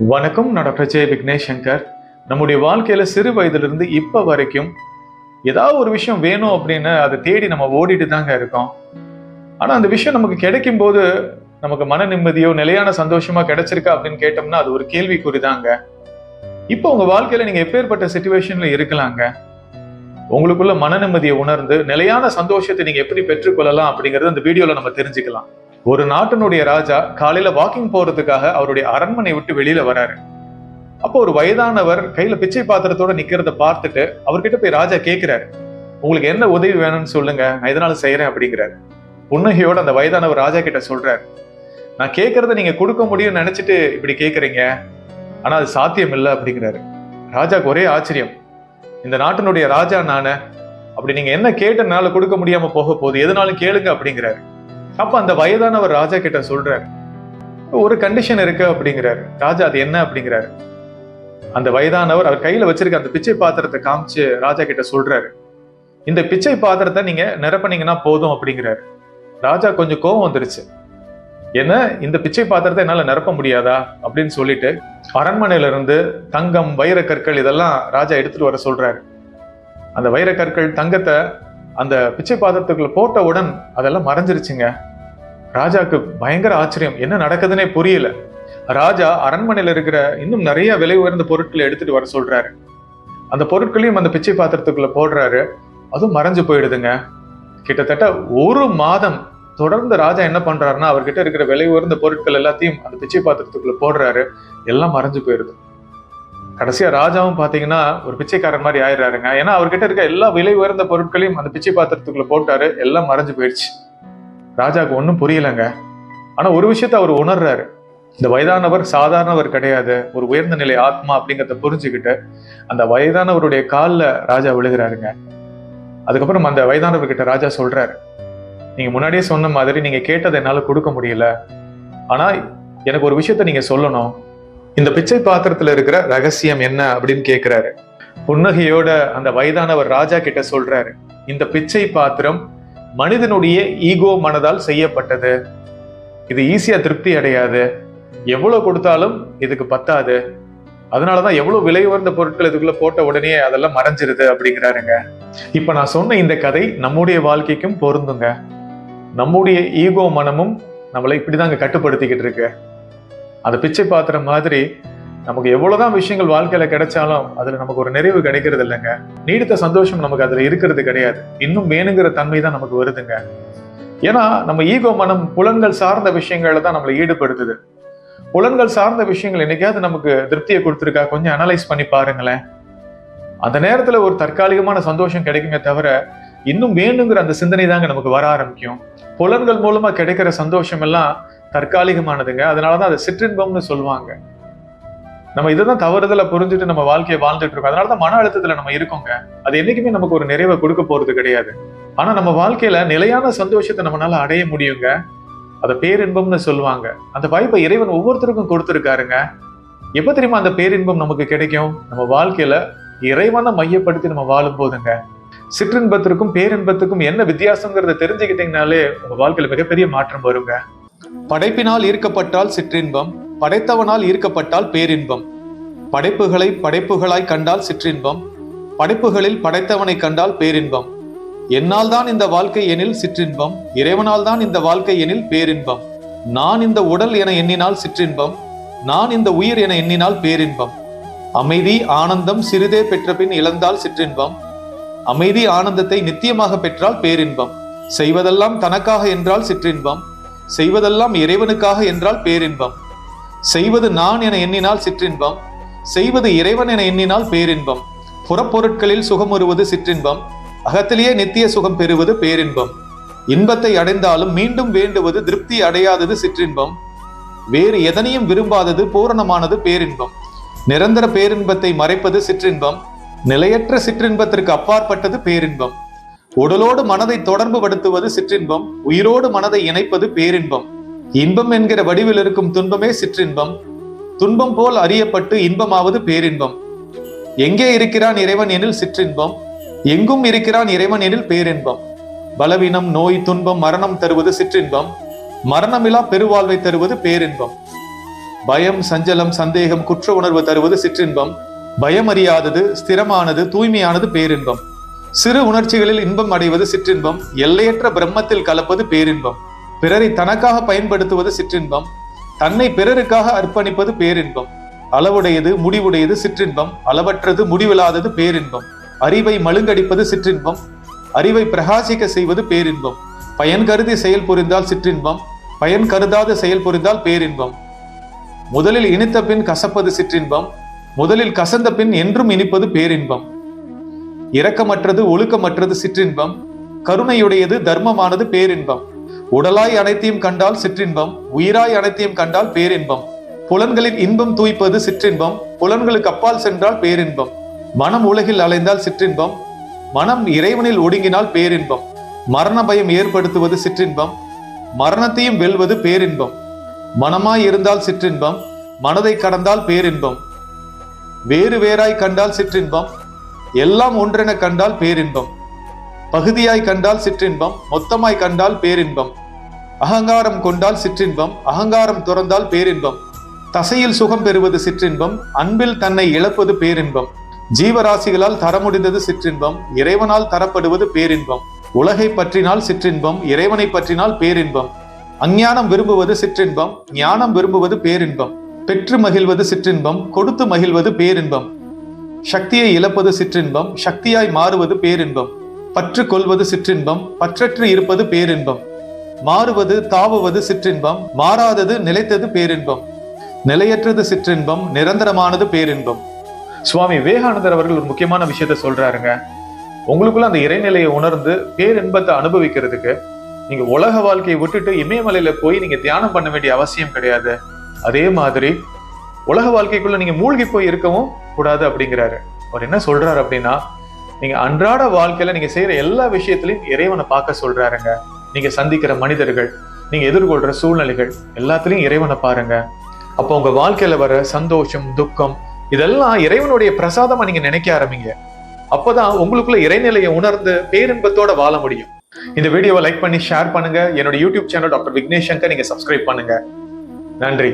வணக்கம் நான் டாக்டர் ஜெய விக்னேஷ் சங்கர். நம்முடைய வாழ்க்கையில சிறு வயதிலிருந்து இப்போ வரைக்கும் ஏதாவது ஒரு விஷயம் வேணும் அப்படின்னு அதை தேடி நம்ம ஓடிட்டு தாங்க இருக்கோம். ஆனா அந்த விஷயம் நமக்கு கிடைக்கும் போது நமக்கு மன நிம்மதியோ நிலையான சந்தோஷமா கிடைச்சிருக்கா அப்படின்னு கேட்டோம்னா அது ஒரு கேள்விக்குறி தாங்க. இப்போ உங்க வாழ்க்கையில நீங்க எப்பேற்பட்ட சுச்சுவேஷன்ல இருக்கலாங்க? உங்களுக்குள்ள மன நிம்மதியை உணர்ந்து நிலையான சந்தோஷத்தை நீங்க எப்படி பெற்றுக்கொள்ளலாம் அப்படிங்கறது அந்த வீடியோல நம்ம தெரிஞ்சுக்கலாம். ஒரு நாட்டினுடைய ராஜா காலையில வாக்கிங் போறதுக்காக அவருடைய அரண்மனை விட்டு வெளியில வராரு. அப்போ ஒரு வயதானவர் கையில பிச்சை பாத்திரத்தோட நிக்கிறத பார்த்துட்டு அவர்கிட்ட போய் ராஜா கேட்கிறாரு உங்களுக்கு என்ன உதவி வேணும்னு சொல்லுங்க நான் இதனால செய்யறேன் அப்படிங்கிறாரு. புன்னகையோட அந்த வயதானவர் ராஜா கிட்ட சொல்றாரு. நான் கேட்கறத நீங்க கொடுக்க முடியும்னு நினைச்சிட்டு இப்படி கேக்குறீங்க. ஆனா அது சாத்தியம் இல்லை அப்படிங்கிறாரு. ராஜாக்கு ஒரே ஆச்சரியம். இந்த நாட்டினுடைய ராஜா நானே அப்படி நீங்க என்ன கேட்டனால கொடுக்க முடியாம போக போகுது எதனாலும் கேளுங்க அப்படிங்கிறாரு. அப்ப அந்த வயதானவர் ராஜா கிட்ட சொல்றாரு ஒரு கண்டிஷன் இருக்கு அப்படிங்கிறாரு. ராஜா அது என்ன? அப்படிங்கிறாரு. அந்த வயதானவர் அவர் கையில வச்சிருக்க அந்த பிச்சை பாத்திரத்தை காமிச்சு ராஜா கிட்ட சொல்றாரு. இந்த பிச்சை பாத்திரத்தை நீங்க நிரப்பினீங்கன்னா போதும் அப்படிங்கிறாரு. ராஜா கொஞ்சம் கோபம் வந்துருச்சு. என்ன? இந்த பிச்சை பாத்திரத்தை என்னால நிரப்ப முடியாதா? அப்படின்னு சொல்லிட்டு அரண்மனையில இருந்து தங்கம் வைர கற்கள் இதெல்லாம் ராஜா எடுத்துட்டு வர சொல்றாரு. அந்த வைர கற்கள் தங்கத்தை அந்த பிச்சை பாத்திரத்துக்குள்ள போட்டவுடன் அதெல்லாம் மறைஞ்சிருச்சுங்க. ராஜாக்கு பயங்கர ஆச்சரியம். என்ன நடக்குதுன்னே புரியல. ராஜா அரண்மனையில் இருக்கிற இன்னும் நிறைய விலை உயர்ந்த பொருட்களை எடுத்துட்டு வர சொல்றாரு. அந்த பொருட்களையும் அந்த பிச்சை பாத்திரத்துக்குள்ள போடுறாரு. அதுவும் மறைஞ்சு போயிடுதுங்க. கிட்டத்தட்ட ஒரு மாதம் தொடர்ந்து ராஜா என்ன பண்றாருன்னா அவர்கிட்ட இருக்கிற விலை உயர்ந்த பொருட்கள் எல்லாத்தையும் அந்த பிச்சை பாத்திரத்துக்குள்ள போடுறாரு. எல்லாம் மறைஞ்சு போயிடுது. கடைசியாக ராஜாவும் பார்த்தீங்கன்னா ஒரு பிச்சைக்காரன் மாதிரி ஆயிடுறாருங்க. ஏன்னா அவர்கிட்ட இருக்க எல்லா விலை உயர்ந்த பொருட்களையும் அந்த பிச்சை பாத்திரத்துக்குள்ள போட்டாரு எல்லாம் மறைஞ்சு போயிடுச்சு. ராஜாவுக்கு ஒன்றும் புரியலைங்க. ஆனால் ஒரு விஷயத்த அவர் உணர்றாரு. இந்த வயதானவர் சாதாரணவர் கிடையாது ஒரு உயர்ந்த நிலை ஆத்மா அப்படிங்கிறத புரிஞ்சுக்கிட்டு அந்த வயதானவருடைய காலில் ராஜா விழுகிறாருங்க. அதுக்கப்புறம் அந்த வயதானவர்கிட்ட ராஜா சொல்றாரு நீங்க முன்னாடியே சொன்ன மாதிரி நீங்க கேட்டதை என்னால் கொடுக்க முடியல. ஆனா எனக்கு ஒரு விஷயத்த நீங்க சொல்லணும். இந்த பிச்சை பாத்திரத்துல இருக்கிற ரகசியம் என்ன அப்படின்னு கேக்குறாரு. புன்னகையோட அந்த வயதானவர் ராஜா கிட்ட சொல்றாரு இந்த பிச்சை பாத்திரம் மனிதனுடைய ஈகோ மனதால் செய்யப்பட்டது. இது ஈஸியா திருப்தி அடையாது. எவ்வளவு கொடுத்தாலும் இதுக்கு பத்தாது. அதனாலதான் எவ்வளவு விலை உயர்ந்த பொருட்கள் இதுக்குள்ள போட்ட உடனே அதெல்லாம் மறைஞ்சிருது அப்படிங்கிறாருங்க. இப்ப நான் சொன்ன இந்த கதை நம்முடைய வாழ்க்கைக்கும் பொருந்துங்க. நம்முடைய ஈகோ மனமும் நம்மளை இப்படிதாங்க கட்டுப்படுத்திக்கிட்டு இருக்கு. அந்த பிச்சை பாத்திரம் மாதிரி நமக்கு எவ்வளவுதான் விஷயங்கள் வாழ்க்கையில கிடைச்சாலும் அதுல நமக்கு ஒரு நிறைவு கிடைக்கிறது இல்லைங்க. நீடித்த சந்தோஷம் நமக்கு அதுல இருக்கிறது கிடையாது. இன்னும் வேணுங்கிற தன்மை தான் நமக்கு வருதுங்க. ஏன்னா நம்ம ஈகோ மனம் புலன்கள் சார்ந்த விஷயங்கள தான் நம்மளை ஈடுபடுத்துது. புலன்கள் சார்ந்த விஷயங்கள் என்னைக்காவது நமக்கு திருப்தியை கொடுத்துருக்கா? கொஞ்சம் அனலைஸ் பண்ணி பாருங்களேன். அந்த நேரத்துல ஒரு தற்காலிகமான சந்தோஷம் கிடைக்குங்க தவிர இன்னும் வேணுங்கிற அந்த சிந்தனை தாங்க நமக்கு வர ஆரம்பிக்கும். புலன்கள் மூலமா கிடைக்கிற சந்தோஷம் எல்லாம் தற்காலிகமானதுங்க. அதனால தான் அதை சிற்றின்பம்னு சொல்லுவாங்க. நம்ம இதுதான் தவறுதலை புரிஞ்சுட்டு நம்ம வாழ்க்கையை வாழ்ந்துட்டு இருக்கோம். அதனாலதான் மன அழுத்தத்தில் நம்ம இருக்கோங்க. அது என்றைக்குமே நமக்கு ஒரு நிறைவை கொடுக்க போகிறது கிடையாது. ஆனால் நம்ம வாழ்க்கையில் நிலையான சந்தோஷத்தை நம்மளால அடைய முடியுங்க. அதை பேரின்பம்னு சொல்லுவாங்க. அந்த வாய்ப்பை இறைவன் ஒவ்வொருத்தருக்கும் கொடுத்துருக்காருங்க. எப்ப தெரியுமா அந்த பேரின்பம் நமக்கு கிடைக்கும்? நம்ம வாழ்க்கையில் இறைவனை மையப்படுத்தி நம்ம வாழும் போதுங்க. சிற்றின்பத்திற்கும் பேரின்பத்துக்கும் என்ன வித்தியாசங்கிறத தெரிஞ்சுக்கிட்டீங்கனாலே உங்கள் வாழ்க்கையில் மிகப்பெரிய மாற்றம் வருங்க. படைப்பினால் ஈர்க்கப்பட்டால் சிற்றின்பம் படைத்தவனால் ஈர்க்கப்பட்டால் பேரின்பம். படைப்புகளை படைப்புகளாய் கண்டால் சிற்றின்பம் படைப்புகளில் படைத்தவனை கண்டால் பேரின்பம். என்னால் தான் இந்த வாழ்க்கை எனில் சிற்றின்பம் இறைவனால் தான் இந்த வாழ்க்கை எனில் பேரின்பம். நான் இந்த உடல் என எண்ணினால் சிற்றின்பம் நான் இந்த உயிர் என எண்ணினால் பேரின்பம். அமைதி ஆனந்தம் சிறிதே பெற்ற பின் இழந்தால் சிற்றின்பம். அமைதி ஆனந்தத்தை நித்தியமாக பெற்றால் பேரின்பம். செய்வதெல்லாம் தனக்காக என்றால் சிற்றின்பம். செய்வதெல்லாம் இறைவனுக்காக என்றால் பேரின்பம். செய்வது நான் என எண்ணினால் சிற்றின்பம். செய்வது இறைவன் என எண்ணினால் பேரின்பம். புறப்பொருட்களில் சுகமுறுவது சிற்றின்பம். அகத்திலேயே நித்திய சுகம் பெறுவது பேரின்பம். இன்பத்தை அடைந்தாலும் மீண்டும் வேண்டுவது திருப்தி அடையாதது சிற்றின்பம். வேறு எதனையும் விரும்பாதது பூரணமானது பேரின்பம். நிரந்தர பேரின்பத்தை மறைப்பது சிற்றின்பம். நிலையற்ற சிற்றின்பத்திற்கு அப்பாற்பட்டது பேரின்பம். உடலோடு மனதை தொடர்பு படுத்துவது சிற்றின்பம் உயிரோடு மனதை இணைப்பது பேரின்பம். இன்பம் என்கிற வடிவில் இருக்கும் துன்பமே சிற்றின்பம். துன்பம் போல் அறியப்பட்டு இன்பமாவது பேரின்பம். எங்கே இருக்கிறான் இறைவன் எனில் சிற்றின்பம். எங்கும் இருக்கிறான் இறைவன் எனில் பேரின்பம். பலவீனம் நோய் துன்பம் மரணம் தருவது சிற்றின்பம். மரணமிலா பெருவாழ்வை தருவது பேரின்பம். பயம் சஞ்சலம் சந்தேகம் குற்ற உணர்வு தருவது சிற்றின்பம். பயம் அறியாதது ஸ்திரமானது தூய்மையானது பேரின்பம். சிறு உணர்ச்சிகளில் இன்பம் அடைவது சிற்றின்பம் எல்லையற்ற பிரம்மத்தில் கலப்பது பேரின்பம். பிறரை தனக்காக பயன்படுத்துவது சிற்றின்பம் தன்னை பிறருக்காக அர்ப்பணிப்பது பேரின்பம். அளவுடையது முடிவுடையது சிற்றின்பம் அளவற்றது முடிவில்லாதது பேரின்பம். அறிவை மழுங்கடிப்பது சிற்றின்பம் அறிவை பிரகாசிக்க செய்வது பேரின்பம். பயன் கருதி செயல் புரிந்தால் சிற்றின்பம் பயன் கருதாத செயல் புரிந்தால் பேரின்பம். முதலில் இனித்த பின் கசப்பது சிற்றின்பம் முதலில் கசந்த பின் என்றும் இனிப்பது பேரின்பம். இரக்கமற்றது ஒழுக்கமற்றது சிற்றின்பம். கருணையுடையது தர்மமானது பேரின்பம். உடலாய் அனைத்தையும் கண்டால் சிற்றின்பம் உயிராய் அனைத்தையும் கண்டால் பேரின்பம். புலன்களின் இன்பம் தூய்ப்பது சிற்றின்பம் புலன்களுக்கு அப்பால் சென்றால் பேரின்பம். மனம் உலகில் அலைந்தால் சிற்றின்பம் மனம் இறைவனில் ஒடுங்கினால் பேரின்பம். மரண பயம் ஏற்படுத்துவது சிற்றின்பம் மரணத்தையும் வெல்வது பேரின்பம். மனமாய் இருந்தால் சிற்றின்பம் மனதை கடந்தால் பேரின்பம். வேறு வேறாய் கண்டால் சிற்றின்பம் எல்லாம் ஒன்றென கண்டால் பேரின்பம். பகுதியாய் கண்டால் சிற்றின்பம் மொத்தமாய் கண்டால் பேரின்பம். அகங்காரம் கொண்டால் சிற்றின்பம் அகங்காரம் துறந்தால் பேரின்பம். தசையில் சுகம் பெறுவது சிற்றின்பம் அன்பில் தன்னை இழப்பது பேரின்பம். ஜீவராசிகளால் தர முடிந்தது சிற்றின்பம் இறைவனால் தரப்படுவது பேரின்பம். உலகை பற்றினால் சிற்றின்பம் இறைவனை பற்றினால் பேரின்பம். அஞ்ஞானம் விரும்புவது சிற்றின்பம் ஞானம் விரும்புவது பேரின்பம். பெற்று மகிழ்வது சிற்றின்பம் கொடுத்து மகிழ்வது பேரின்பம். சக்தியை இழப்பது சிற்றின்பம் சக்தியாய் மாறுவது பேரின்பம். பற்று கொள்வது சிற்றின்பம் பற்றற்று இருப்பது பேரின்பம். மாறுவது தாவுவது சிற்றின்பம் மாறாதது நிலைத்தது பேரின்பம். நிலையற்றது சிற்றின்பம் நிரந்தரமானது பேரின்பம். சுவாமி விவேகானந்தர் அவர்கள் ஒரு முக்கியமான விஷயத்த சொல்றாருங்க. உங்களுக்குள்ள அந்த இறைநிலையை உணர்ந்து பேரின்பத்தை அனுபவிக்கிறதுக்கு நீங்க உலக வாழ்க்கையை விட்டுட்டு இமயமலையில போய் நீங்க தியானம் பண்ண வேண்டிய அவசியம் கிடையாது. அதே மாதிரி உலக வாழ்க்கைக்குள்ள நீங்க மூழ்கி போய் இருக்கவும் கூடாது அப்படிங்கிறாரு. அவர் என்ன சொல்றாரு அப்படின்னா நீங்க அன்றாட வாழ்க்கையில நீங்க செய்யற எல்லா விஷயத்திலையும் இறைவனை பார்க்க சொல்றாருங்க. நீங்க சந்திக்கிற மனிதர்கள் நீங்க எதிர்கொள்ற சூழ்நிலைகள் எல்லாத்துலயும் இறைவனை பாருங்க. அப்போ உங்க வாழ்க்கையில வர சந்தோஷம் துக்கம் இதெல்லாம் இறைவனுடைய பிரசாதமா நீங்க நினைக்க ஆரம்பிங்க. அப்பதான் உங்களுக்குள்ள இறைநிலையை உணர்ந்து பேரின்பத்தோட வாழ முடியும். இந்த வீடியோவை லைக் பண்ணி ஷேர் பண்ணுங்க. என்னோட YouTube channel doctor Vignesh Shankar நீங்க சப்ஸ்கிரைப் பண்ணுங்க. நன்றி.